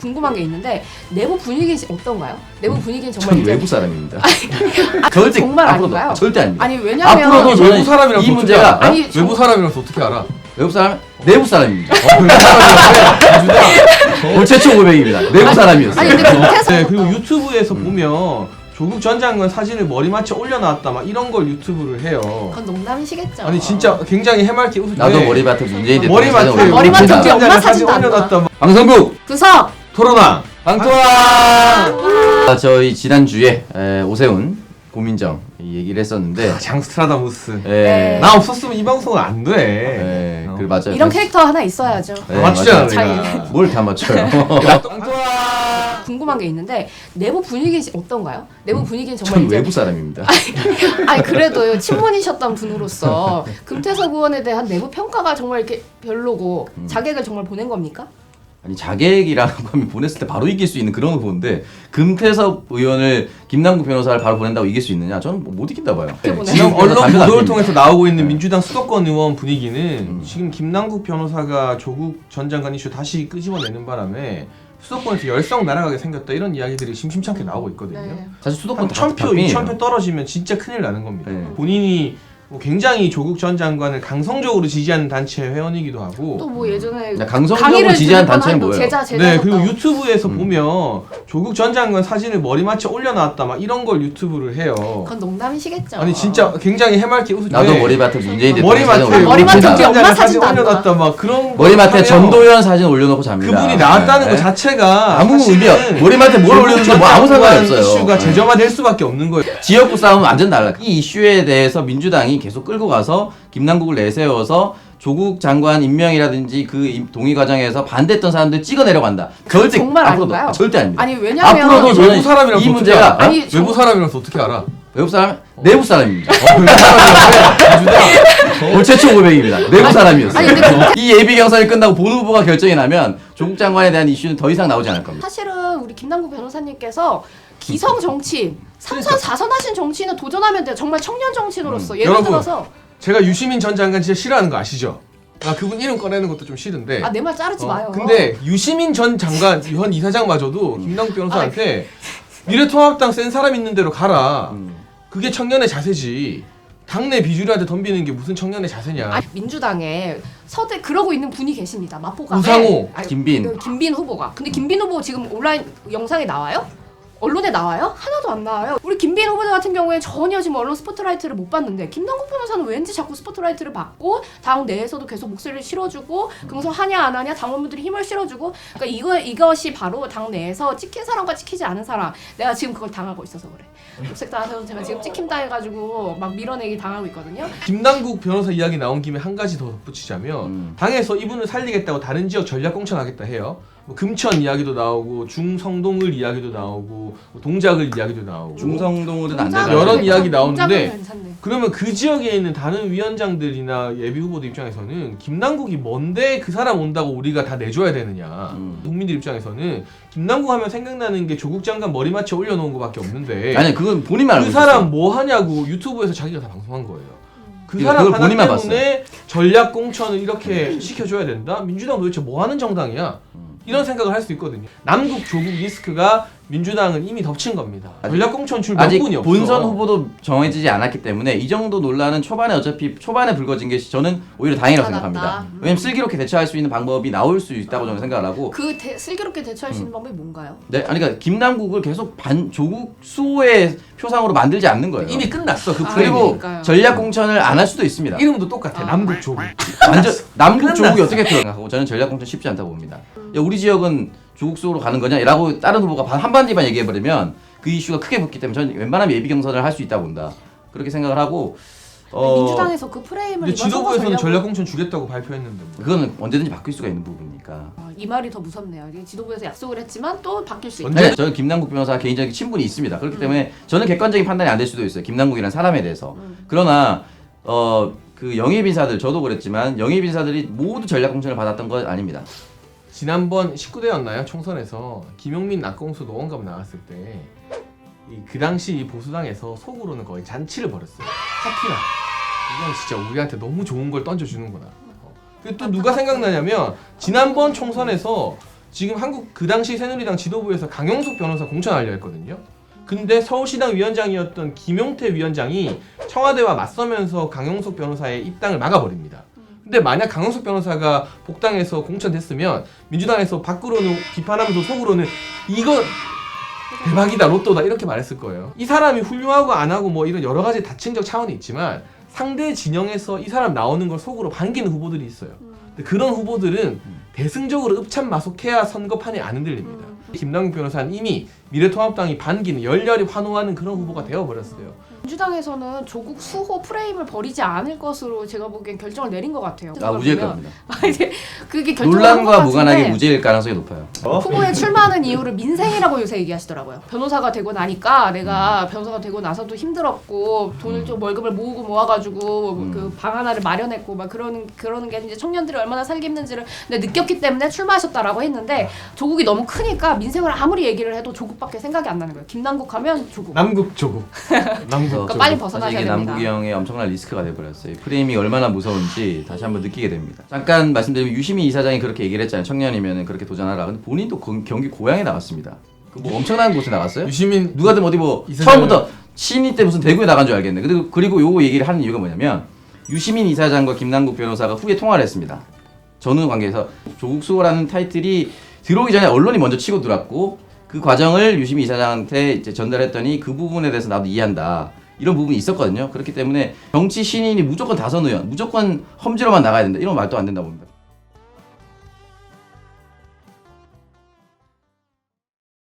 궁금한 게 있는데 내부 분위기 어떤가요? 내부 분위기는 정말 전 외부 사람입니다. 절대 정말 앞으로도 아닌가요? 절대 아닙니다. 아니 왜냐면 앞으로도 저는 외부 사람이라서 이 어떻게 문제가- 알아? 아니, 저- 외부 사람이라서 어떻게 알아? 외부 사람 내부 사람입니다. 외부 사람이라서 올 최초 고백입니다. 내부 사람이었어요. 아니 근데 국회에서 네, 그리고 유튜브에서 보면 조국 전 장관 사진을 머리맡에 올려놨다 막 이런 걸 유튜브를 해요. 그건 농담이시겠죠. 아니 진짜 굉장히 해맑게 웃을 때 나도 머리맡에 문재인 대통령 머리맡에 사진 머리맡에. 우리 엄마 사진도 안 올려놨다 막 방송국 구석 토론왕 방토왕. 아, 저희 지난 주에 오세훈 고민정 이 얘기를 했었는데, 장스트라다무스. 예, 네. 나 없었으면 이 방송은 안 돼. 예, 어. 그 맞아요. 이런 캐릭터 하나 있어야죠. 네, 맞추잖아 맞아요. 내가. 뭘다 맞춰요. 궁금한 게 있는데 내부 분위기 어떤가요? 내부 분위기는 정말 전 이제 외부 사람입니다. 아니 그래도요 친문이셨던 분으로서 금태섭 의원에 대한 내부 평가가 정말 이렇게 별로고 음. 자객을 정말 보낸 겁니까? 아니 자객이라고 하면 보냈을 때 바로 이길 수 있는 그런 후보인데 금태섭 의원을 김남국 변호사를 바로 보낸다고 이길 수 있느냐? 저는 뭐못 이긴다 봐요. 어떻게 보내요? 지금 지금 언론 안 보도를 됩니다. 통해서 나오고 있는 네. 민주당 수도권 의원 분위기는 음. 지금 김남국 변호사가 조국 전 장관 이슈 다시 끄집어내는 바람에 수도권에서 열성 날아가게 생겼다 이런 이야기들이 심심찮게 나오고 있거든요. 네. 사실 수도권 한다 천표, 박빙이에요. 이천 표 떨어지면 진짜 큰일 나는 겁니다. 네. 본인이 뭐 굉장히 조국 전 장관을 강성적으로 지지하는 단체 회원이기도 하고 또 뭐 예전에 야, 강성적으로 강의를 지지한 듣거나 단체는 또 뭐예요? 제자 제자 네 그리고. 유튜브에서 음. 보면 조국 전 장관 사진을 머리맡에 올려놨다 막 이런 걸 유튜브를 해요. 그건 농담이시겠죠. 아니 진짜 굉장히 해맑게 때 나도 머리맡에 문재인 대통령 머리맡에 사진 머리맡에 엄마 사진 사진도 안 올려놨다 막 그런 거 머리맡에 하면 전도연 사진 올려놓고 잡니다. 그분이 나왔다는 네. 것 자체가 아무 사실은 의미야. 머리맡에 뭘전뭐 아무 상관이 없어요. 이슈가 네. 재점화될 수밖에 없는 거예요. 지역구 싸움은 완전 달라. 이 이슈에 대해서 민주당이 계속 끌고 가서 김남국을 내세워서 조국 장관 임명이라든지 그 임- 동의 과정에서 반대했던 사람들 찍어 내려고 한다. 절대 정말 앞으로도 아닌가요? 절대 아닙니다. 아니 왜냐면 앞으로도 저는 외부 사람이라서 이 어떻게 문제가- 알아? 아니, 저- 외부 사람이라서 어떻게 알아? 외부 사람 내부 사람입니다. 사람이라서 올 최초 고백입니다. 내부 사람이었어요. 아니, 근데 그- 이 예비 경선이 끝나고 본 후보가 결정이 나면 조국 장관에 대한 이슈는 더 이상 나오지 않을 겁니다. 사실은 우리 김남국 변호사님께서 기성 정치인, 3선, 4선 하신 정치인은 도전하면 돼요. 정말 청년 정치인으로서 예를 여러분. 들어서 제가 유시민 전 장관 진짜 싫어하는 거 아시죠? 나 그분 이름 꺼내는 것도 좀 싫은데. 아 내 말 자르지 어, 마요. 근데 유시민 전 장관 현 이사장마저도 김남국 변호사한테 미래통합당 센 사람 있는 대로 가라. 음. 그게 청년의 자세지. 당내 비주류한테 덤비는 게 무슨 청년의 자세냐. 아니, 민주당에 서대 그러고 있는 분이 계십니다. 마포가 우상호, 김빈. 그 김빈 후보가. 근데 김빈 후보 지금 온라인 영상에 나와요? 언론에 나와요? 하나도 안 나와요. 우리 김빈 후보 같은 경우에 전혀 지금 언론 스포트라이트를 못 받는데 김남국 변호사는 왠지 자꾸 스포트라이트를 받고 당 내에서도 계속 목소리를 실어주고 긍성하냐 안 하냐 당원분들이 힘을 실어주고 그러니까 이거 이것이 바로 당 내에서 찍힌 사람과 찍히지 않은 사람 내가 지금 그걸 당하고 있어서 그래. 녹색 당에서 제가 지금 찍힘 당해가지고 막 밀어내기 당하고 있거든요. 김남국 변호사 이야기 나온 김에 한 가지 더 덧붙이자면 음. 당에서 이분을 살리겠다고 다른 지역 전략 공천하겠다 해요. 뭐 금천 이야기도 나오고 중성동을 이야기도 나오고 뭐 동작을 이야기도 나오고 중성동으로는 안 되죠. 여러 괜찮- 이야기 나오는데 괜찮네. 그러면 그 지역에 있는 다른 위원장들이나 예비 후보들 입장에서는 김남국이 뭔데 그 사람 온다고 우리가 다 내줘야 되느냐. 음. 국민들 입장에서는 김남국 하면 생각나는 게 조국 장관 머리맡에 올려놓은 것밖에 없는데 아니 그건 본인만 알고 그. 사람 뭐 하냐고 유튜브에서 자기가 다 방송한 거예요. 그 그러니까 사람 그걸 하나 본인만 때문에 전략 공천을 이렇게 시켜줘야 된다? 민주당 도대체 뭐 하는 정당이야? 이런 생각을 할 수 있거든요. 남국 조국 리스크가 민주당은 이미 덮친 겁니다. 전략 공천 줄 아직 명분이 없어. 본선 후보도 정해지지 않았기 때문에 이 정도 논란은 초반에 어차피 초반에 불거진 게 저는 오히려 다행이라고 아, 생각합니다. 음. 왜냐면 슬기롭게 대처할 수 있는 방법이 나올 수 있다고 저는 생각을 하고 그 대, 슬기롭게 대처할 수 음. 있는 방법이 뭔가요? 네, 아니 그러니까 김남국을 계속 반 조국 수호의 표상으로 만들지 않는 거예요. 이미 끝났어 그 아. 그리고 그러니까요. 전략 공천을 안 할 수도 있습니다. 이름도 똑같아. 아. 남국 조국. 완전 남북 끝났어. 조국이 어떻게 생각하고 저는 전략 공천 쉽지 않다고 봅니다. 야, 우리 지역은 조국 속으로 가는 거냐라고 다른 후보가 반- 한반디만 얘기해 버리면 그 이슈가 크게 붙기 때문에 저는 웬만하면 예비 경선을 할 수 있다 고 본다. 그렇게 생각을 하고 어 민주당에서 그 프레임을 근데 지도부에서는 전략 공천 주겠다고 발표했는데. 뭐. 그거는 언제든지 바뀔 수가 있는 부분이니까. 아, 이 말이 더 무섭네요. 이게 지도부에서 약속을 했지만 또 바뀔 수 있다. 언제? 네, 저는 김남국 변호사 개인적인 친분이 있습니다. 그렇기 때문에 저는 객관적인 판단이 안 될 수도 있어요. 김남국이라는 사람에 대해서. 그러나 어 그 영입 인사들 저도 그랬지만 영입 인사들이 모두 전략 공천을 받았던 건 아닙니다. 지난번 19대였나요? 총선에서 김용민 낙공수 노원갑 나왔을 때 그 당시 이 보수당에서 속으로는 거의 잔치를 벌였어요. 파티나. 이건 진짜 우리한테 너무 좋은 걸 던져주는구나. 어. 또 누가 생각나냐면 지난번 총선에서 지금 한국 그 당시 새누리당 지도부에서 강용석 변호사 공천하려 했거든요. 근데 서울시당 위원장이었던 김용태 위원장이 청와대와 맞서면서 강용석 변호사의 입당을 막아버립니다. 근데 만약 강용석 변호사가 복당해서 공천됐으면 민주당에서 밖으로는 비판하면서 속으로는 이거 대박이다 로또다 이렇게 말했을 거예요. 이 사람이 훌륭하고 안 하고 뭐 이런 여러 가지 다층적 차원이 있지만 상대 진영에서 이 사람 나오는 걸 속으로 반기는 후보들이 있어요. 근데 그런 후보들은 대승적으로 읍참마속해야 선거판이 안 흔들립니다. 김남국 변호사는 이미 미래통합당이 반기는 열렬히 환호하는 그런 후보가 되어버렸어요. 민주당에서는 조국 수호 프레임을 버리지 않을 것으로 제가 보기엔 결정을 내린 것 같아요. 아 무죄일 보면. 겁니다. 아, 이제 그게 결정을 한것 논란과 무관하게 같은데 무죄일 가능성이 높아요. 후보에 출마하는 이유를 민생이라고 요새 얘기하시더라고요. 변호사가 되고 나니까 내가 변호사가 되고 나서도 힘들었고 돈을 좀 월급을 모으고 모아가지고 음. 그방 하나를 마련했고 막 그러는 그러는 게 이제 청년들이 얼마나 살기 힘든지를 근데 느꼈기 때문에 출마하셨다라고 했는데 조국이 너무 크니까 민생을 아무리 얘기를 해도 조국밖에 생각이 안 나는 거예요. 김남국 하면 조국. 남국 조국. 남국 조국. 빨리 사실 벗어나셔야 이게 됩니다. 남국이 형의 엄청난 리스크가 돼버렸어요. 프레임이 얼마나 무서운지 다시 한번 느끼게 됩니다. 잠깐 말씀드리면 유시민 이사장이 그렇게 얘기를 했잖아요. 청년이면 그렇게 도전하라. 근데 본인도 거- 경기 고향에 나갔습니다. 그뭐 엄청난 곳에 나갔어요? 유시민 누가든 어디 뭐 이사장은- 처음부터 신인 때 무슨 대구에 나간 줄 알겠네. 그리고 그리고 요거 얘기를 하는 이유가 뭐냐면 유시민 이사장과 김남국 변호사가 후에 통화를 했습니다. 전후 관계에서 조국 수호라는 타이틀이 들어오기 전에 언론이 먼저 치고 들어왔고 그 과정을 유시민 이사장한테 이제 전달했더니 그 부분에 대해서 나도 이해한다. 이런 부분이 있었거든요. 그렇기 때문에 정치 신인이 무조건 다선 의원, 무조건 험지로만 나가야 된다. 이런 말도 안 된다 봅니다.